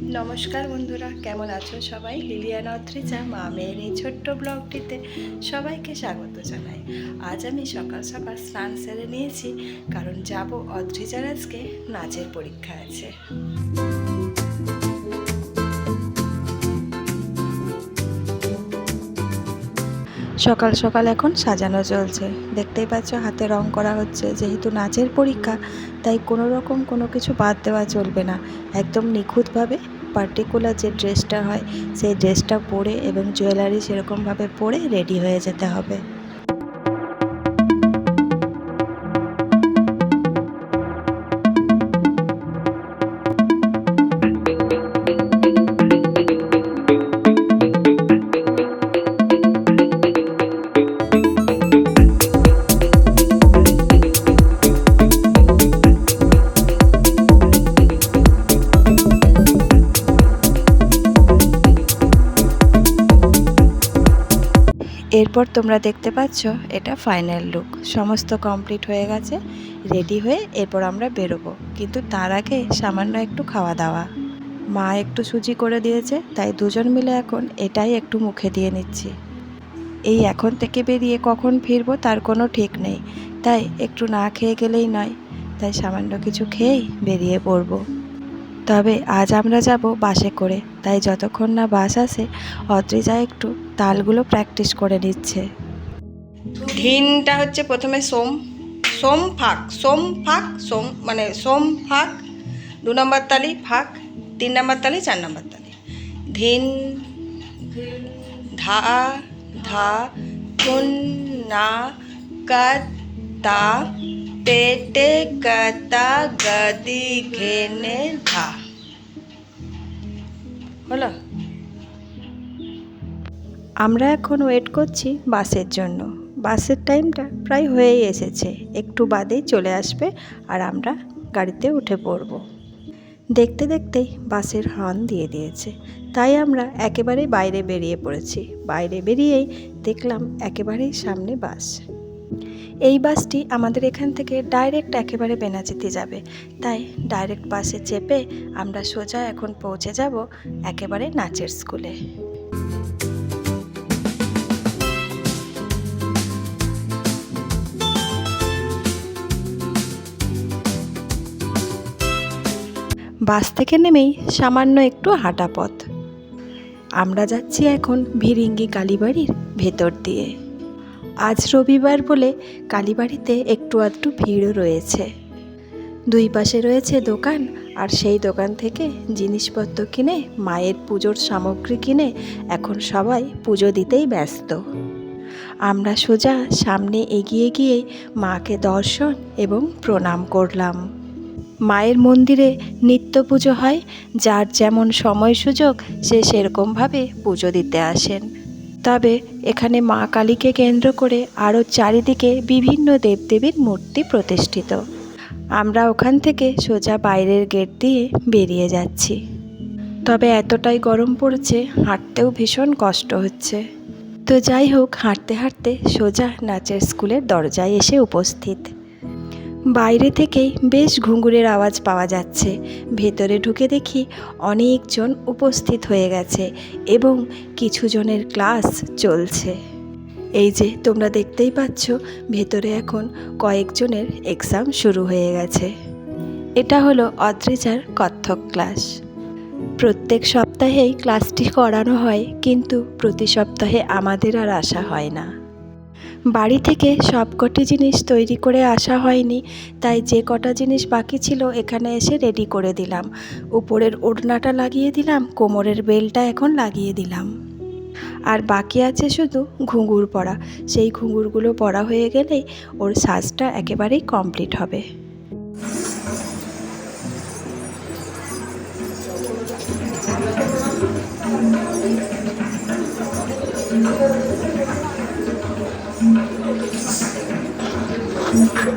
নমস্কার বন্ধুরা, কেমন আছো সবাই? লিলিয়ানা অত্রিজা মা মেয়ের এই ছোট্ট ব্লগটিতে সবাইকে স্বাগত জানাই। আজ আমি সকাল সকাল স্নান সেরে নিয়েছি, কারণ যাব অদ্রিজার আজকে নাচের পরীক্ষা আছে। সকাল সকাল এখন সাজানো চলছে। দেখতেই পাচ্ছ হাতে রং করা হচ্ছে। যেহেতু নাচের পরীক্ষা, তাই কোনো রকম কোনো কিছু বাদ দেওয়া চলবে না। একদম নিখুঁতভাবে পার্টিকুলার যে ড্রেসটা হয়, সেই ড্রেসটা পরে এবং জুয়েলারি সেরকমভাবে পরে রেডি হয়ে যেতে হবে। এরপর তোমরা দেখতে পাচ্ছ, এটা ফাইনাল লুক সমস্ত কমপ্লিট হয়ে গেছে রেডি হয়ে এরপর আমরা বেরোবো। কিন্তু তার আগে সামান্য একটু খাওয়া দাওয়া। মা একটু সুজি করে দিয়েছে, তাই দুজন মিলে এখন এটাই একটু মুখে দিয়ে নিচ্ছি। এই এখন থেকে বেরিয়ে কখন ফিরবো তার কোনো ঠিক নেই। তাই একটু না খেয়ে গেলেই নয়। তাই সামান্য কিছু খেয়েই বেরিয়ে পড়ব। তবে আজ আমরা যাব বাসে করে, তাই যতক্ষণ না বাস আসে, অদ্রিজা একটু তালগুলো প্র্যাকটিস করে নিচ্ছে। ধিনটা হচ্ছে প্রথমে সোম সোম ফাঁক সোম ফাঁক, সোম মানে সোম ফাঁক, দু নম্বর তালি ফাঁক, তিন নম্বর তালি, চার নম্বর তালি। ধিন ধা ধা, ধুন, না, কা টেটে কতা গদি ঘেনে ধা হলো আমরা এখন ওয়েট করছি বাসের জন্য। বাসের টাইমটা প্রায় হয়েই এসেছে। একটু বাদেই চলে আসবে আর আমরা গাড়িতে উঠে পড়ব। দেখতে দেখতেই বাসের হর্ন দিয়ে দিয়েছে। তাই আমরা একেবারে বাইরে বেরিয়ে পড়েছি। বাইরে বেরিয়েই দেখলাম একেবারেই সামনে বাস। এই বাসটি আমাদের এখান থেকে ডাইরেক্ট একেবারে বেনাচিতে যাবে। তাই ডাইরেক্ট বাসে চেপে আমরা সোজা এখন পৌঁছে যাব একেবারে নাচের স্কুলে। বাস থেকে নেমেই সামান্য একটু হাঁটা পথ। আমরা যাচ্ছি এখন ভিরিঙ্গি কালীবাড়ির ভেতর দিয়ে। আজ রবিবার বলে কালীবাড়িতে একটু আধটু ভিড়ও রয়েছে। দুই পাশে রয়েছে দোকান, আর সেই দোকান থেকে জিনিসপত্র কিনে, মায়ের পুজোর সামগ্রী কিনে এখন সবাই পুজো দিতেই ব্যস্ত। আমরা সোজা সামনে এগিয়ে গিয়ে মাকে দর্শন এবং প্রণাম করলাম। মায়ের মন্দিরে নিত্য পুজো হয়, যার যেমন সময় সুযোগ, সে সেরকমভাবে পুজো দিতে আসেন। তবে এখানে মা কালীকে কেন্দ্র করে আরও চারিদিকে বিভিন্ন দেবদেবীর মূর্তি প্রতিষ্ঠিত। আমরা ওখান থেকে সোজা বাইরের গেট দিয়ে বেরিয়ে যাচ্ছি। তবে এতটাই গরম পড়ছে, হাঁটতেও ভীষণ কষ্ট হচ্ছে। তো যাই হোক, হাঁটতে হাঁটতে সোজা নাচের স্কুলের দরজায় এসে উপস্থিত। বাইরে থেকেই বেশ ঘুঙুরের আওয়াজ পাওয়া যাচ্ছে। ভেতরে ঢুকে দেখি অনেকজন উপস্থিত হয়ে গেছে এবং কিছু জনের ক্লাস চলছে। এই যে, তোমরা দেখতেই পাচ্ছ, ভেতরে এখন কয়েকজনের এক্সাম শুরু হয়ে গেছে। এটা হলো অদ্রিজার কত্থক ক্লাস। প্রত্যেক সপ্তাহেই ক্লাসটি করানো হয়, কিন্তু প্রতি সপ্তাহে আমাদের আর আসা হয় না। বাড়ি থেকে সবকটি জিনিস তৈরি করে আসা হয়নি, তাই যে কটা জিনিস বাকি ছিল এখানে এসে রেডি করে দিলাম। উপরের ওড়নাটা লাগিয়ে দিলাম, কোমরের বেলটা এখন লাগিয়ে দিলাম। আর বাকি আছে শুধু ঘুঙুর পরা। সেই ঘুঙুরগুলো পরা হয়ে গেলেই ওর সাজটা একেবারেই কমপ্লিট হবে।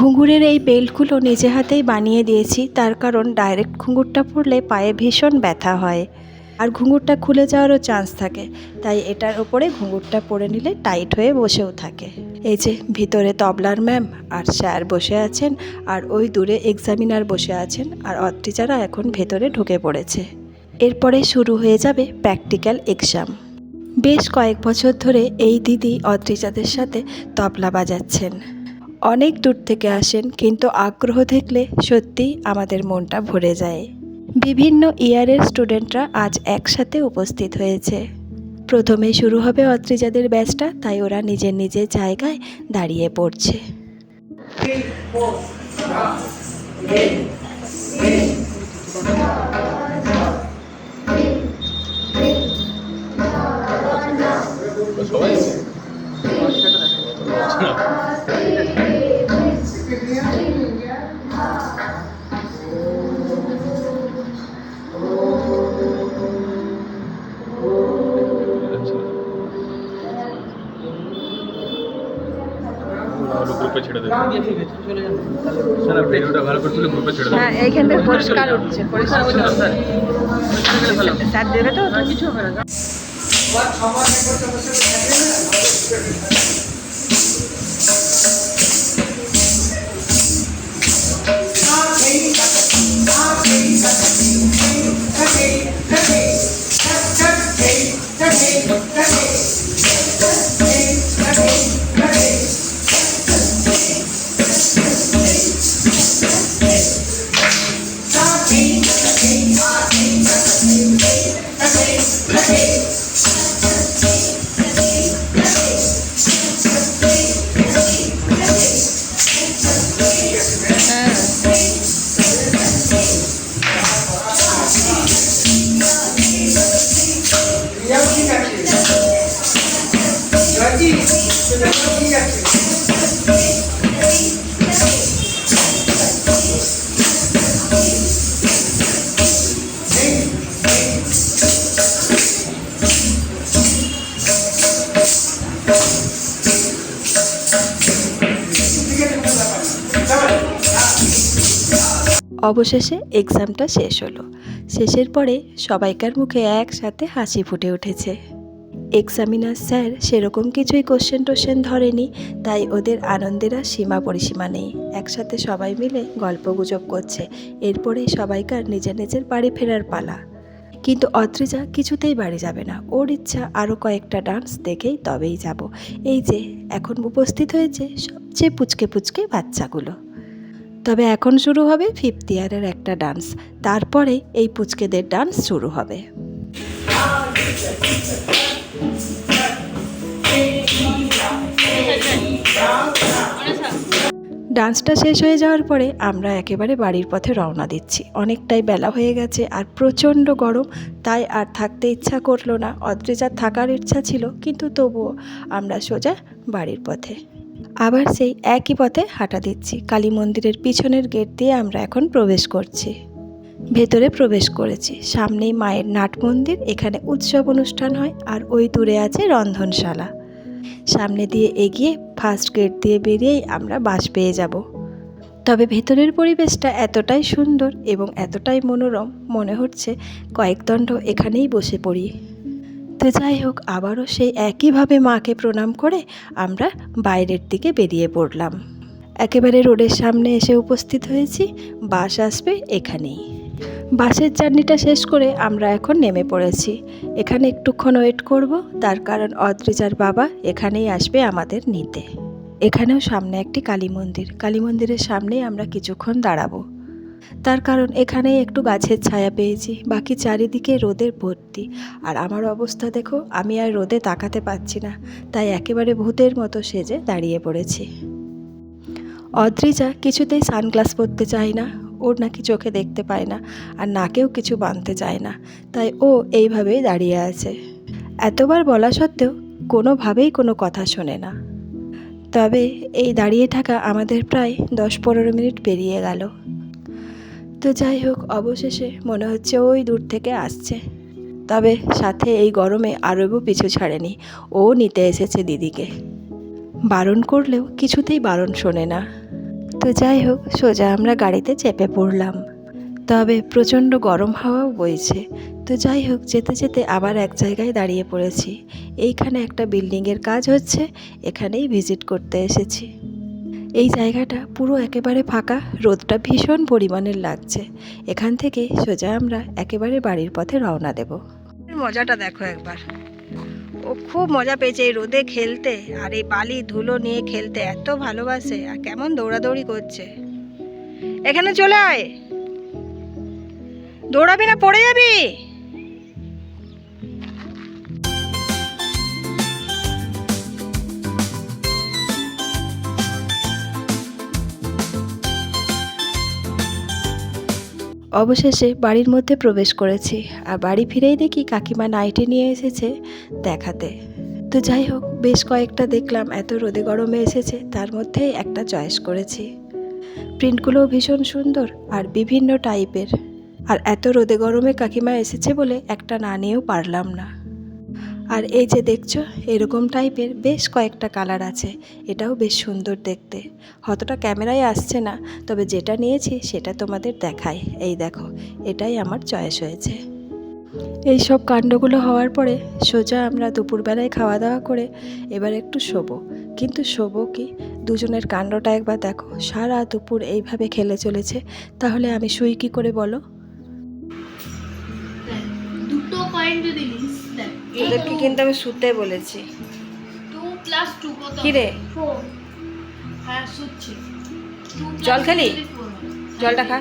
ঘুঙুরের এই বেল্টগুলো নিজে হাতেই বানিয়ে দিয়েছি, তার কারণ ডাইরেক্ট ঘুঙুরটা পরলে পায়ে ভীষণ ব্যথা হয়। আর ঘুঙুরটা খুলে যাওয়ারও চান্স থাকে, তাই এটার ওপরে ঘুঙুরটা পরে নিলে টাইট হয়ে বসেও থাকে। এই যে, ভিতরে তবলার ম্যাম আর স্যার বসে আছেন, আর ওই দূরে এক্সামিনার বসে আছেন, আর অত্রিচারা এখন ভেতরে ঢুকে পড়েছে। এরপরে শুরু হয়ে যাবে প্র্যাকটিক্যাল এক্সাম বেশ কয়েক বছর ধরে এই দিদি অদ্রিজাদের সাথে তবলা বাজাচ্ছেন। অনেক দূর থেকে আসেন, কিন্তু আগ্রহ দেখলে সত্যিই আমাদের মনটা ভরে যায়। বিভিন্ন ইয়ারের স্টুডেন্টরা আজ একসাথে উপস্থিত হয়েছে। প্রথমে শুরু হবে অত্রিজাদের ব্যাচটা, তাই ওরা নিজের নিজের জায়গায় দাঁড়িয়ে পড়ছে। ভালো গ্রুপে ছেড়ে দেবে। স্যার ভিডিওটা ভালো করে তুলে গ্রুপে ছেড়ে দেবে। হ্যাঁ এইখান থেকে পরিষ্কার উঠছে পরিষ্কার স্যার দেবে তো? কিছু হবে না। অবশেষে এক্সামটা শেষ হলো। শেষের পরে সবাইকার মুখে একসাথে হাসি ফুটে উঠেছে। এক্সামিনার স্যার সেরকম কিছুই কোশ্চেন টোশ্চেন ধরেনি, তাই ওদের আনন্দের আর সীমা পরিসীমা নেই। একসাথে সবাই মিলে গল্প গুজব করছে এরপরেই সবাইকার নিজের নিজের বাড়ি ফেরার পালা। কিন্তু অদ্রিজা কিছুতেই বাড়ি যাবে না। ওর ইচ্ছা আরও কয়েকটা ডান্স দেখেই তবেই যাব। এই যে, এখন উপস্থিত হয়েছে সবচেয়ে পুচকে পুচকে বাচ্চাগুলো। তবে এখন শুরু হবে ফিফথ ইয়ারের একটা ডান্স তারপরে এই পুচকেদের ডান্স শুরু হবে। ডান্সটা শেষ হয়ে যাওয়ার পরে আমরা একেবারে বাড়ির পথে রওনা দিচ্ছি। অনেকটাই বেলা হয়ে গেছে আর প্রচণ্ড গরম, তাই আর থাকতে ইচ্ছা করল না। অদ্রিজার থাকার ইচ্ছা ছিল, কিন্তু তবুও আমরা সোজা বাড়ির পথে। আবার সেই একই পথে হাঁটা দিচ্ছি। কালী মন্দিরের পিছনের গেট দিয়ে আমরা এখন প্রবেশ করছি। ভেতরে প্রবেশ করেছি। সামনেই মায়ের নাট মন্দির, এখানে উৎসব অনুষ্ঠান হয় আর ওই দূরে আছে রন্ধনশালা। সামনে দিয়ে এগিয়ে ফার্স্ট গেট দিয়ে বেরিয়েই আমরা বাস পেয়ে যাব। তবে ভেতরের পরিবেশটা এতটাই সুন্দর এবং এতটাই মনোরম মনে হচ্ছে কয়েকদণ্ড এখানেই বসে পড়ি। তো যাই হোক, আবারও সেই একইভাবে মাকে প্রণাম করে আমরা বাইরের দিকে বেরিয়ে পড়লাম। একেবারে রোডের সামনে এসে উপস্থিত হয়েছি। বাস আসবে এখানেই। বাসের জার্নিটা শেষ করে আমরা এখন নেমে পড়েছি। এখানে একটুক্ষণ ওয়েট করব, তার কারণ অদ্রিজার বাবা এখানেই আসবে আমাদের নিতে। এখানেও সামনে একটি কালী মন্দির। কালী মন্দিরের সামনেই আমরা কিছুক্ষণ দাঁড়াবো। তার কারণ এখানেই একটু গাছের ছায়া পেয়েছি, বাকি চারিদিকে রোদের ভর্তি। আর আমার অবস্থা দেখো, আমি আর রোদে তাকাতে পারছি না, তাই একেবারে ভূতের মতো সেজে দাঁড়িয়ে পড়েছি। অদ্রিজা কিছুতেই সানগ্লাস পরতে চায় না ওর নাকি চোখে দেখতে পায় না আর নাকেও কিছু বাঁধতে চায় না। তাই ও এইভাবেই দাঁড়িয়ে আছে। এতবার বলা সত্ত্বেও কোনোভাবেই কোনো কথা শোনে না। তবে এই দাঁড়িয়ে থাকা আমাদের প্রায় দশ পনেরো মিনিট পেরিয়ে গেল। তো যাই হোক, অবশেষে মনে হচ্ছে ওই দূর থেকে আসছে। তবে সাথে এই গরমে আরবও পিছু ছাড়েনি। ও নিতে এসেছে দিদিকে। বারণ করলেও কিছুতেই বারণ শোনে না। তো যাই হোক, সোজা আমরা গাড়িতে চেপে পড়লাম। তবে প্রচণ্ড গরম হাওয়াও বইছে। তো যাই হোক, যেতে যেতে আবার এক জায়গায় দাঁড়িয়ে পড়েছি। এইখানে একটা বিল্ডিংয়ের কাজ হচ্ছে, এখানেই ভিজিট করতে এসেছি। এই জায়গাটা পুরো একেবারে ফাঁকা, রোদটা ভীষণ পরিমাণের লাগছে। এখান থেকে সোজা আমরা একেবারে বাড়ির পথে রওনা দেব। মজাটা দেখো একবার। ও খুব মজা পেয়েছে এই রোদে খেলতে আর এই বালি ধুলো নিয়ে খেলতে এত ভালোবাসে আর কেমন দৌড়াদৌড়ি করছে। এখানে চলে আয়। দৌড়াবি না, পড়ে যাবি? অবশেষে বাড়ির মধ্যে প্রবেশ করেছি আর বাড়ি ফিরেই দেখি কাকিমা নাইটি নিয়ে এসেছে দেখাতে। তো যাই হোক, বেশ কয়েকটা দেখলাম, এত রোদে গরমে এসেছে, তার মধ্যে একটা চয়েস করেছি। প্রিন্টগুলোও ভীষণ সুন্দর আর বিভিন্ন টাইপের। আর এত রোদে গরমে কাকিমা এসেছে বলে একটা না নিয়েও পারলাম না। আর এই যে দেখছ, এরকম টাইপের বেশ কয়েকটা কালার আছে। এটাও বেশ সুন্দর দেখতে। হতটা ক্যামেরায় আসছে না, তবে যেটা নিয়েছি সেটা তোমাদের দেখায় এই দেখো, এটাই আমার চয়েস হয়েছে। এই সব কাণ্ডগুলো হওয়ার পরে সোজা আমরা দুপুরবেলায় খাওয়া দাওয়া করে এবার একটু শোবো। কিন্তু শোবো কি? দুজনের কাণ্ডটা একবার দেখো। সারা দুপুর এইভাবে খেলে চলেছে। তাহলে আমি শুই কী করে বলো? দুটো কয়েন যদি নিস। দেখ ওদেরকে কিন্তু আমি শুতে বলেছি। কি রে? হ্যাঁ জল খেলি? জলটা খা।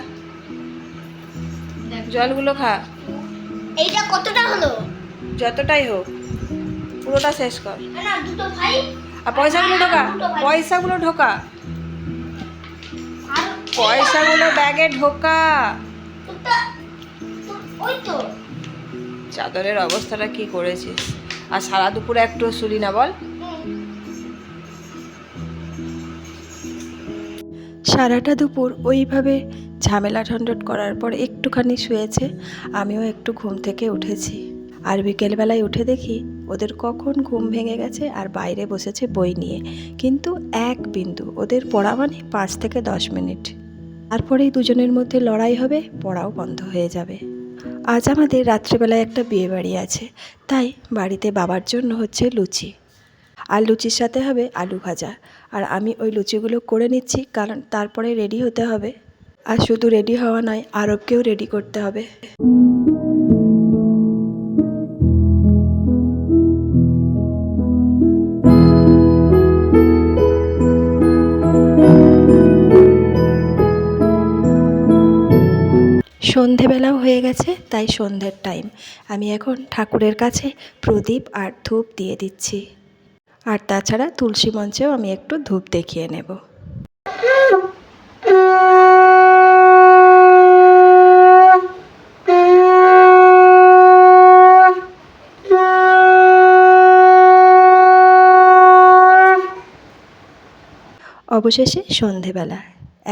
জলগুলো খা। এইটা কতটা হলো? যতটাই হোক পুরোটা শেষ কর। না দুটো ভাই। আর পয়সাগুলো ঢোকা। পয়সাগুলো ঢোকা। পয়সাগুলো ব্যাগে ঢোকা। ওই তো। চাদরের অবস্থাটা কি করেছিস? আর সারা দুপুরে একটু শুলি না বল। সারাটা দুপুর ওইভাবে ঝামেলা ঠন্ডট করার পর একটুখানি শুয়েছে, আমিও একটু ঘুম থেকে উঠেছি। আর বিকেলবেলায় উঠে দেখি ওদের কখন ঘুম ভেঙে গেছে আর বাইরে বসেছে বই নিয়ে। কিন্তু এক বিন্দু, ওদের পড়া মানে পাঁচ থেকে দশ মিনিট। তারপরেই দুজনের মধ্যে লড়াই হবে, পড়াও বন্ধ হয়ে যাবে। আজ আমাদের রাত্রেবেলায় একটা বিয়ে বাড়ি আছে, তাই বাড়িতে বাবার জন্য হচ্ছে লুচি। আর লুচির সাথে হবে আলু ভাজা। আর আমি ওই লুচিগুলো করে নিচ্ছি, কারণ তারপরে রেডি হতে হবে। আর শুধু রেডি হওয়া নয়, আরবকেও রেডি করতে হবে। সন্ধেবেলাও হয়ে গেছে, তাই সন্ধ্যের টাইম আমি এখন ঠাকুরের কাছে প্রদীপ আর ধূপ দিয়ে দিচ্ছি। আর তাছাড়া তুলসী মঞ্চেও আমি একটু ধূপ দেখিয়ে নেব। অবশেষে সন্ধেবেলা।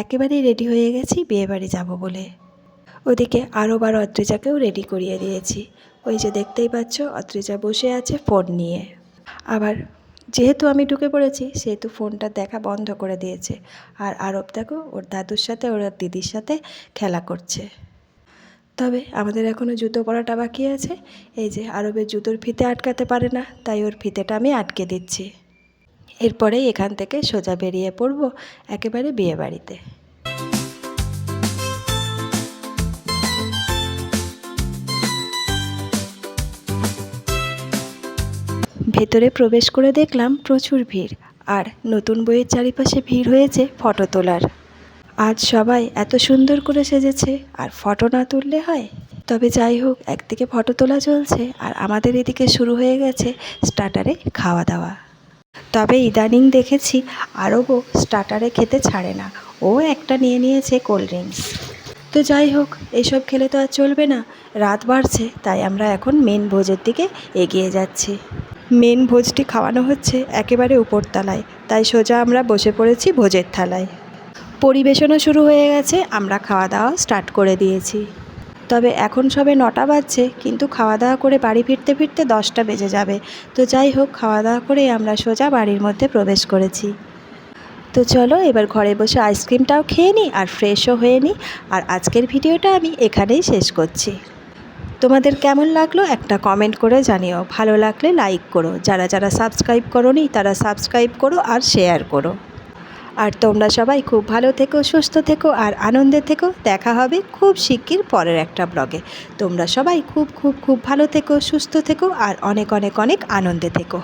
একেবারেই রেডি হয়ে গেছি বিয়েবাড়ি যাব বলে। ওদিকে আরও বার অদ্রিজাকেও রেডি করিয়ে দিয়েছি। ওই যে দেখতেই পাচ্ছ অদ্রিজা বসে আছে ফোন নিয়ে। আবার যেহেতু আমি ঢুকে পড়েছি, সেহেতু ফোনটা দেখা বন্ধ করে দিয়েছে। আর আরব দেখো, ওর দাদুর সাথে, ওর দিদির সাথে খেলা করছে। তবে আমাদের এখনও জুতো পরাটা বাকি আছে। এই যে আরবের জুতোর ফিতে আটকাতে পারে না, তাই ওর ফিতেটা আমি আটকে দিচ্ছি। এরপরেই এখান থেকে সোজা বেরিয়ে পড়ব, একেবারে বিয়ে ভেতরে প্রবেশ করে দেখলাম প্রচুর ভিড়, আর নতুন বইয়ের চারিপাশে ভিড় হয়েছে ফটো তোলার। আজ সবাই এত সুন্দর করে সেজেছে, আর ফটো না তুললে হয়? তবে যাই হোক, একদিকে ফটো তোলা চলছে, আর আমাদের এদিকে শুরু হয়ে গেছে স্টার্টারে খাওয়া দাওয়া। তবে ইদানিং দেখেছি আরবও স্টার্টারে খেতে ছাড়ে না, ও একটা নিয়ে নিয়েছে কোল্ড ড্রিঙ্কস। তো যাই হোক, এসব খেলে তো আর চলবে না, রাত বাড়ছে, তাই আমরা এখন মেন ভোজের দিকে এগিয়ে যাচ্ছি। মেন ভোজটি খাওয়ানো হচ্ছে একেবারে উপরতলায়, তাই সোজা আমরা বসে পড়েছি ভোজের থালায়। পরিবেশনও শুরু হয়ে গেছে, আমরা খাওয়া দাওয়া স্টার্ট করে দিয়েছি। তবে এখন সবে নটা বাজছে, কিন্তু খাওয়া দাওয়া করে বাড়ি ফিরতে ফিরতে দশটা বেজে যাবে। তো যাই হোক খাওয়া দাওয়া করে আমরা সোজা বাড়ির মধ্যে প্রবেশ করেছি। তো চলো, এবার ঘরে বসে আইসক্রিমটাও খেয়ে নিই আর ফ্রেশও হয়ে নিই। আর আজকের ভিডিওটা আমি এখানেই শেষ করছি। তোমাদের কেমন লাগল একটা কমেন্ট করে জানিও। ভালো লাগলে লাইক করো। যারা যারা সাবস্ক্রাইব করোনি, তারা সাবস্ক্রাইব করো আর শেয়ার করো। আর তোমরা সবাই খুব ভালো থেকো, সুস্থ থেকো আর আনন্দে থেকো। দেখা হবে খুব শিগগির পরের একটা ব্লগে তোমরা সবাই খুব খুব খুব ভালো থেকো, সুস্থ থেকো আর অনেক অনেক অনেক আনন্দে থেকো।